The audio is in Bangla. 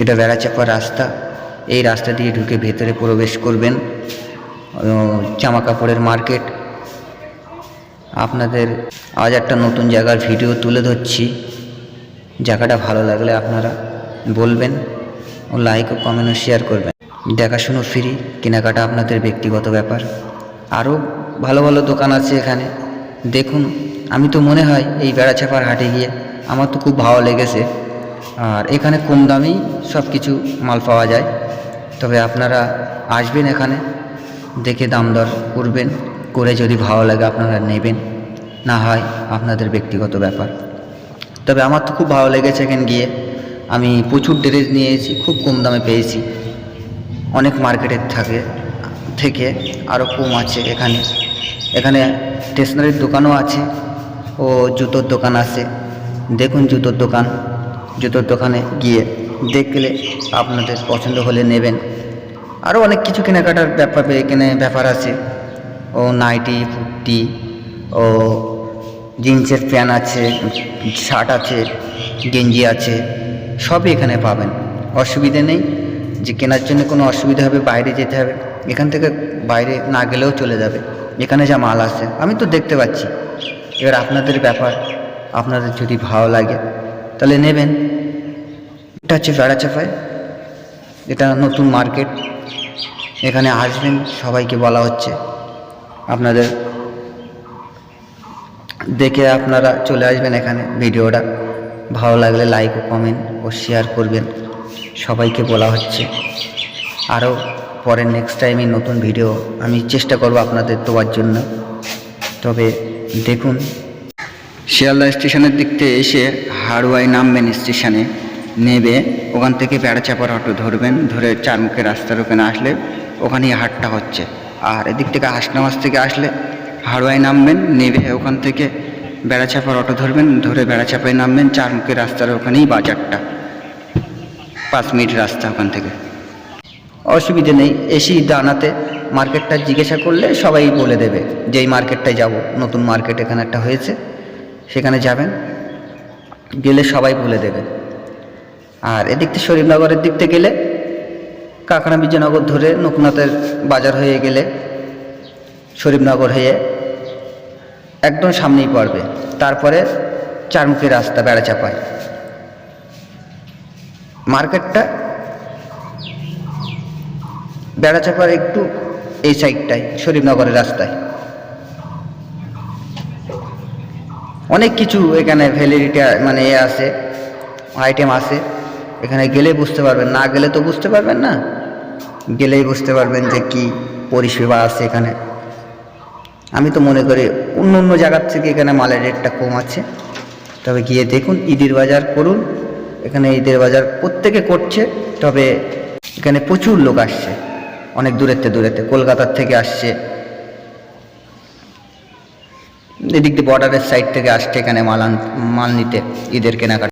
এটা বেড়াচাপা রাস্তা। এই রাস্তা দিয়ে ঢুকে ভেতরে প্রবেশ করবেন জামা কাপড়ের মার্কেট। আপনাদের আজ একটা নতুন জায়গার ভিডিও তুলে ধরছি। জায়গাটা ভালো লাগলে আপনারা বলবেন ও লাইক ও কমেন্ট ও শেয়ার করবেন। দেখাশুনো ফ্রি কেনাকাটা আপনাদের ব্যক্তিগত ব্যাপার। আরও ভালো ভালো দোকান আছে এখানে। দেখুন, আমি তো মনে হয় এই বেড়াচাপার হাটে গিয়ে আমার তো খুব ভালো লেগেছে। আর এখানে কম দামেই সব কিছু মাল পাওয়া যায়। তবে আপনারা আসবেন এখানে, দেখে দাম দর করবেন, করে যদি ভালো লাগে আপনারা নেবেন। না হয় আপনাদের ব্যক্তিগত ব্যাপার। তবে আমার তো খুব ভালো লেগেছে এখানে গিয়ে। আমি প্রচুর ড্রেস নিয়েছি, খুব কম দামে পেয়েছি। অনেক মার্কেটের থাকে, থেকে আরও কম আছে এখানে। এখানে স্টেশনারির দোকানও আছে ও জুতোর দোকান আছে। দেখুন জুতোর দোকান। জুতোর দোকানে গিয়ে দেখলে আপনাদের পছন্দ হলে নেবেন। আরও অনেক কিছু কেনাকাটার ব্যাপার এখানে ব্যাপার আছে। ও নাইটি ফুটি ও জিন্সের প্যান্ট আছে, শার্ট আছে, গেঞ্জি আছে, সবই এখানে পাবেন। অসুবিধে নেই। যে কেনার জন্য কোনো অসুবিধা হবে, বাইরে যেতে হবে। এখান থেকে বাইরে না গেলেও চলে যাবে। এখানে যা মাল আছে আমি তো দেখতে পাচ্ছি। এবার আপনাদের ব্যাপার, আপনাদের যদি ভালো লাগে। তাহলে নেবেন। এটা হচ্ছে বেড়াচাপায় এটা নতুন মার্কেট। এখানে আসবেন, সবাইকে বলা হচ্ছে। আপনাদের দেখে আপনারা চলে আসবেন এখানে ভিডিওটা। ভালো লাগলে লাইক ও কমেন্ট ও শেয়ার করবেন। সবাইকে বলা হচ্ছে। আরও পরে নেক্সট টাইমে নতুন ভিডিও আমি চেষ্টা করব আপনাদের দেওয়ার জন্য। তবে দেখুন শিয়ালদা স্টেশনের দিক থেকে এসে হাড়ুয়াই নামবেন স্টেশনে। নেবে, ওখান থেকে বেড়াচাপার অটো ধরবেন, ধরে চারমুখের রাস্তার ওখানে আসলে ওখানেই হাটটা হচ্ছে। আর এদিক থেকে হাসনামাজ থেকে আসলে হাড়ুয়াই নামবেন, নেবে ওখান থেকে বেড়াচাপার অটো ধরবেন, ধরে বেড়াচাপায় নামবেন চারমুখের রাস্তার ওখানেই বাজারটা। পাঁচ মিনিট রাস্তা ওখান থেকে। অসুবিধে নেই এসি দানাতে মার্কেটটা জিজ্ঞাসা করলে সবাই বলে দেবে যে এই মার্কেটটায় যাব, নতুন মার্কেট এখানে একটা হয়েছে। সেখানে যাবেন, গেলে সবাই বলে দেবে। আর এদিক থেকে শরীফনগরের দিক থেকে গেলে কাকড়া বিজয়নগর ধরে নকুনাথের বাজার হয়ে গেলে শরীফনগর হয়ে একদম সামনেই পড়বে। তারপরে চারমুখী রাস্তা বেড়াচাপায়। মার্কেটটা বেড়াচাপার একটু এই সাইডটায় শরীফনগরের রাস্তায়। অনেক কিছু এখানে ভ্যালিডিটি মানে এ আছে আইটেম আছে। এখানে গেলে বুঝতে পারবেন, না গেলে তো বুঝতে পারবেন না। গেলেই বুঝতে পারবেন যে কি পরিষেবা আছে এখানে। আমি তো মনে করি অন্য অন্য জায়গার থেকে এখানে মালের রেটটা কম আছে। তবে গিয়ে দেখুন, ঈদের বাজার করুন। এখানে ঈদের বাজার প্রত্যেকে করছে, তবে এখানে প্রচুর লোক আসছে। অনেক দূরেতে দূরেতে, কলকাতার থেকে আসছে। এদিক দিয়ে বর্ডারের সাইড থেকে আসছে এখানে মালান মাল নিতে ঈদের কেনাকাটা।